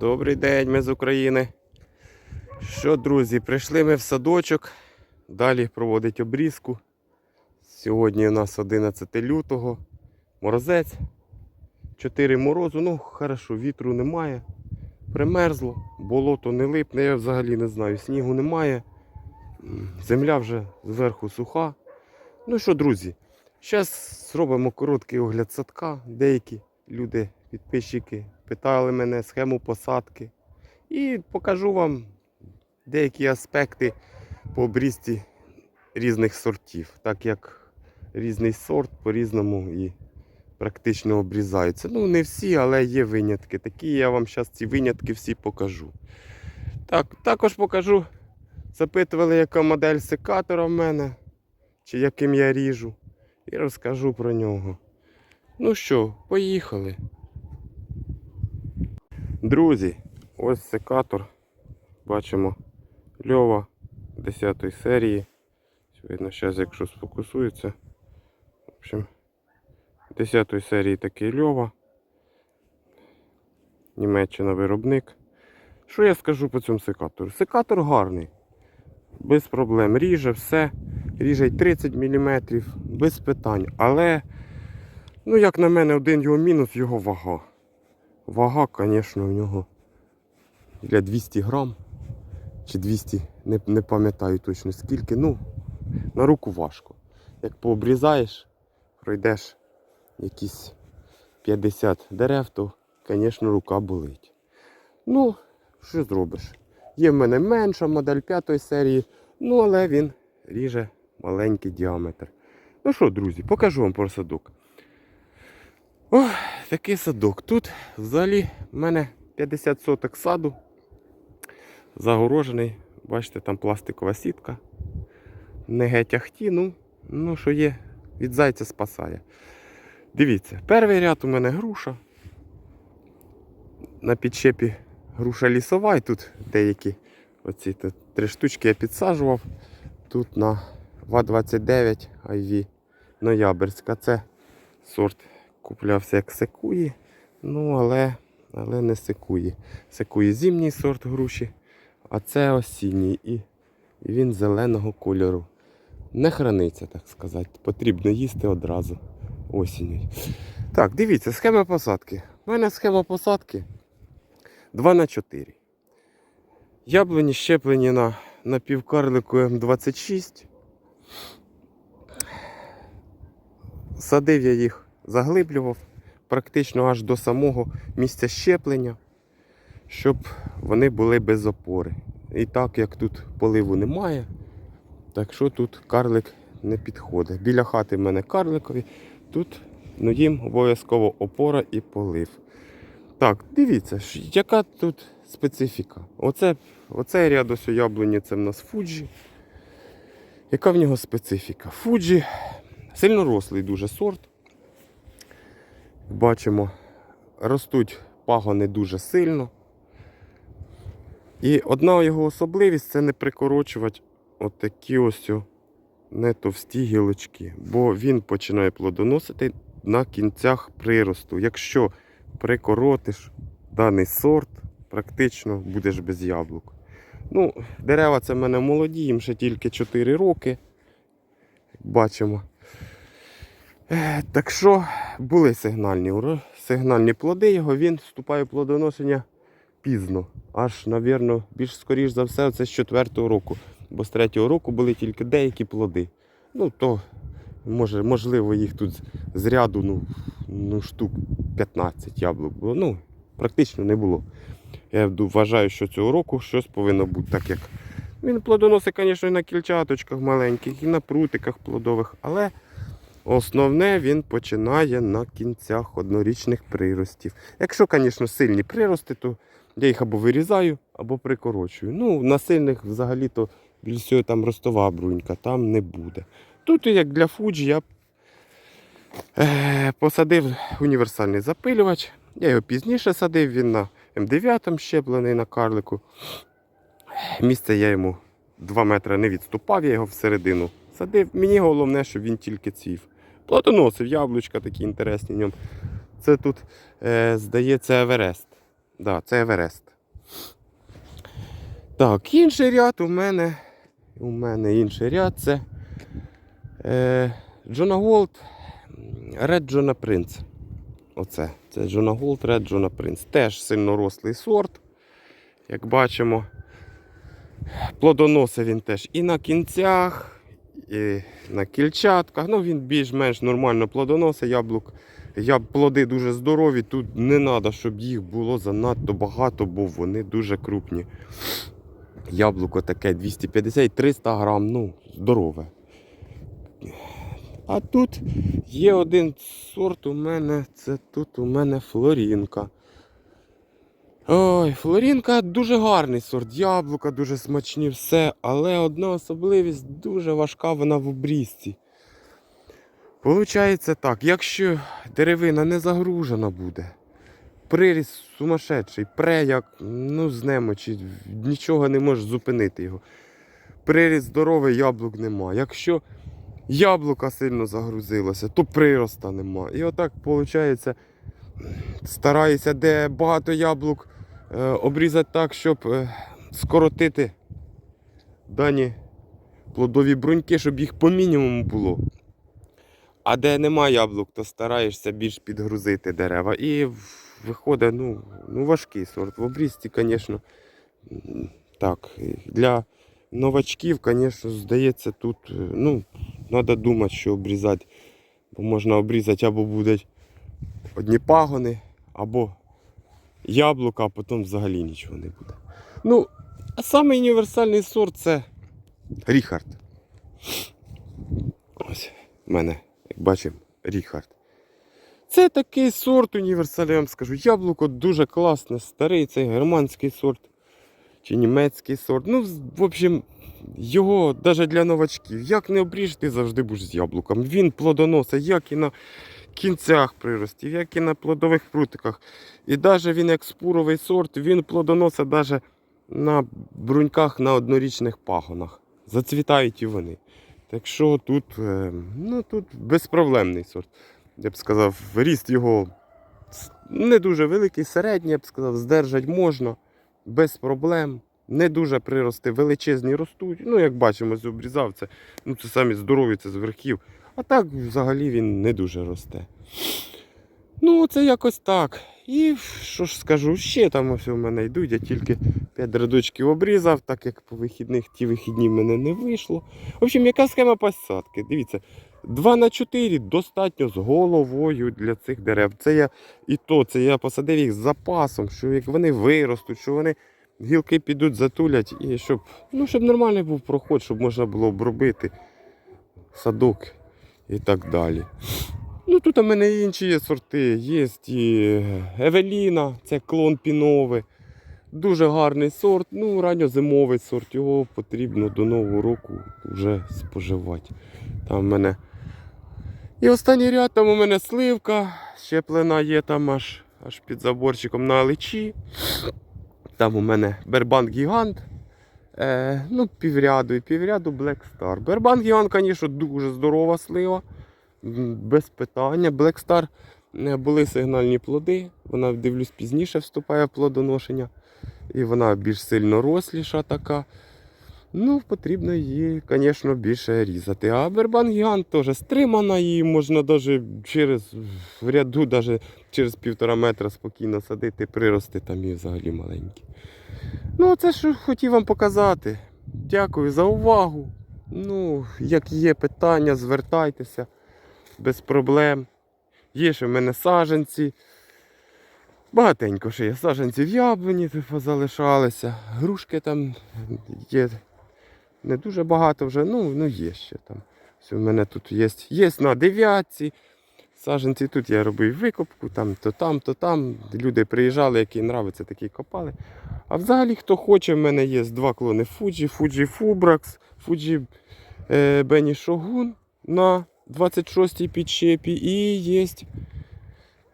Добрий день, ми з України. Що, друзі, прийшли ми в садочок. Далі проводить обрізку. Сьогодні у нас 11 лютого. Морозець. 4 морозу. Ну, хорошо, вітру немає. Примерзло, болото не липне, я взагалі не знаю, снігу немає. Земля вже зверху суха. Ну що, друзі, зараз зробимо короткий огляд садка. Деякі люди, підписчики, питали мене схему посадки. І покажу вам деякі аспекти по обрізці різних сортів, так як різний сорт по-різному і практично обрізаються. Ну, не всі, але є винятки. Такі я вам зараз ці винятки всі покажу. Так, також покажу. Запитували, яка модель секатора в мене, чи яким я ріжу. І розкажу про нього. Ну що, поїхали. Друзі, ось секатор. Бачимо льова 10 серії. Видно, зараз, якщо сфокусується. В общем, 10 серії такий льова. Німеччина виробник. Що я скажу по цьому секатору? Секатор гарний. Без проблем. Ріже все. Ріже й 30 мм, без питань. Але, ну, як на мене, один його мінус його вага. Вага, звісно, у нього для 200 грам чи 200, не, не пам'ятаю точно скільки. Ну, на руку важко. Як пообрізаєш, пройдеш якісь 50 дерев, то, звісно, рука болить. Ну, що зробиш? Є в мене менша модель 5 серії, ну але він ріже маленький діаметр. Ну що, друзі, покажу вам про садок. Ох, такий садок. Тут взагалі в мене 50 соток саду. Загорожений. Бачите, там пластикова сітка. Не геть ахті, ну, ну що є, від зайця спасає. Дивіться, перший ряд у мене груша. На підчепі груша лісова, і тут деякі оці тут, три штучки я підсаджував. Тут на ВА-29 IV Ноябрьська. Це сорт куплявся як секуї, ну але, але не секуї. Секуї зимній сорт груші, а це осінній і, він зеленого кольору. Не храниться, так сказати. Потрібно їсти одразу осінню. Так, дивіться, схема посадки. У мене схема посадки 2 на 4 Яблуні щеплені на, на півкарлику М26. Садив я їх, заглиблював практично аж до самого місця щеплення, щоб вони були без опори. І так як тут поливу немає, так що тут карлик не підходить. Біля хати в мене карликові, тут ну, їм обов'язково опора і полив. Так, дивіться, яка тут специфіка. Оце, оцей ряд ось у яблуні це в нас Фуджі. Яка в нього специфіка? Фуджі сильно рослий дуже сорт. Бачимо, ростуть пагони дуже сильно. І одна його особливість це не прикорочувати отакі ось не товсті гілочки, бо він починає плодоносити на кінцях приросту. Якщо прикоротиш даний сорт, практично будеш без яблук. Ну, дерева це в мене молоді, їм ще тільки 4 роки. Бачимо. Так що були сигнальні, сигнальні плоди його, він вступає в плодоношення пізно. Аж, навірно, більш скоріш за все, це з 4-го року. Бо з 3-го року були тільки деякі плоди. Ну, то може, можливо, їх тут з ряду ну, ну, штук 15 яблук було. Ну, практично не було. Я вважаю, що цього року щось повинно бути так, як. Він плодоносить, звісно, і на кільчаточках маленьких, і на прутиках плодових, але основне він починає на кінцях однорічних приростів. Якщо, звісно, сильні прирости, то я їх або вирізаю, або прикорочую. Ну, на сильних взагалі-то всього там ростова брунька, там не буде. Тут, як для Фуджі, я е, посадив універсальний запилювач. Я його пізніше садив, він на М9 щеплений на карлику. Місце я йому 2 метри не відступав, я його всередину садив. Мені головне, щоб він тільки цвів. Плодоносив яблучка такі інтересні в ньому. Це тут, е, здається, Еверест. Да, це Еверест. Так, інший ряд у мене. У мене інший ряд це е, Джона Голд Red Джона Принц. Оце. Це Джона Голд Red Джона Принц. Теж сильно рослий сорт. Як бачимо. Плодоносить він теж і на кінцях, і на кільчатках. Ну, він більш-менш нормально плодоносить яблук. Я, плоди дуже здорові, тут не треба, щоб їх було занадто багато, бо вони дуже крупні. Яблуко таке 250-300 грам, ну, здорове. А тут є один сорт у мене, це тут у мене Флорінка. Ой, Флорінка дуже гарний сорт, яблука дуже смачні, все, але одна особливість дуже важка вона в обрізці. Получається так, якщо деревина не загружена буде, приріст сумасшедший, пре як ну, з немочі, нічого не можеш зупинити його. Приріст здоровий, яблук нема. Якщо яблука сильно загрузилося, то прироста нема. І отак виходить, стараюся, де багато яблук обрізати так, щоб е, скоротити дані плодові бруньки, щоб їх по мінімуму було. А де нема яблук, то стараєшся більш підгрузити дерева. І виходить ну, ну, важкий сорт. В обрізці, звісно, так. Для новачків, звісно, здається, тут е, ну, треба думати, що обрізати. Бо можна обрізати або будуть одні пагони, або яблука, а потім взагалі нічого не буде. Ну, а самий універсальний сорт це Ріхард. Ось в мене, як бачимо, Ріхард. Це такий сорт універсальний, я вам скажу. Яблуко дуже класне, старий, це германський сорт чи німецький сорт. Ну, в общем, його навіть для новачків. Як не обріж, ти завжди будеш з яблуком. Він плодоносить як і на кінцях приростів, як і на плодових прутиках. І навіть він як спуровий сорт, він плодоносить навіть на бруньках на однорічних пагонах. Зацвітають і вони. Так що тут, е, ну, тут безпроблемний сорт. Я б сказав, ріст його не дуже великий, середній, я б сказав, здержать можна, без проблем. Не дуже прирости величезні ростуть. Ну, як бачимо, з обрізав це. Ну, це самі здорові, це з верхів. А так взагалі він не дуже росте. Ну, це якось так. І що ж скажу, ще там ось у мене йдуть, я тільки 5 рядочків обрізав, так як по вихідних ті вихідні в мене не вийшло. В общем, яка схема посадки? Дивіться, 2 на 4 достатньо з головою для цих дерев. Це я і то, це я посадив їх з запасом, що як вони виростуть, що вони гілки підуть, затулять, і щоб, ну, щоб нормальний був проход, щоб можна було обробити садок і так далі. Ну, тут у мене інші є сорти. Є і Евеліна, це клон піновий. Дуже гарний сорт, ну, ранньозимовий сорт, його потрібно до Нового року вже споживати. Там в мене. І останній ряд, там у мене сливка, щеплена є там аж, аж під заборчиком на аличі. Там у мене Бербан Гігант. Е, ну, півряду і півряду Black Star. Бербан Гігант, звісно, дуже здорова слива. Без питання. Black Star е, були сигнальні плоди. Вона, дивлюсь, пізніше вступає в плодоношення. І вона більш сильно росліша така. Ну, потрібно її, звісно, більше різати. А Бербан Гігант теж стримана, її можна навіть через ряду, навіть через півтора метра спокійно садити, прирости там і взагалі маленькі. Ну, це що хотів вам показати. Дякую за увагу. Ну, як є питання, звертайтеся без проблем. Є ще в мене саженці. Багатенько ще є саженців яблуні типу, залишалися. Грушки там є не дуже багато вже, ну, ну є ще там. Все, в мене тут є. Є на дев'ятці. Саженці тут я робив викопку, там, то там, то там. Люди приїжджали, які нравиться, такі копали. А взагалі, хто хоче, в мене є два клони Fuji, Fuji Fubrax, Fuji е, Benny Shogun на 26-й підщепі і є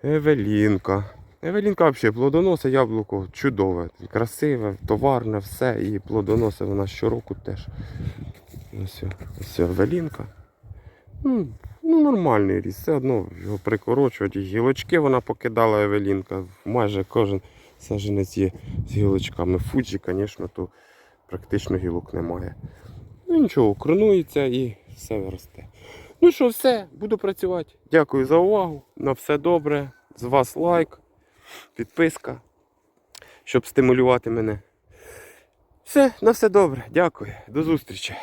Евелінка. Евелінка взагалі плодоносить яблуко чудове, красиве, товарне, все. І плодоносить вона щороку теж. Ось, ось Евелінка. Ну, нормальний ріс, все одно його прикорочують. Гілочки вона покидала Евелінка. Майже кожен саженець є з гілочками. Фуджі, звісно, то практично гілок немає. Ну нічого, кронується і все росте. Ну що, все, буду працювати. Дякую за увагу. На все добре. З вас лайк, підписка, щоб стимулювати мене. Все, на все добре. Дякую. До зустрічі.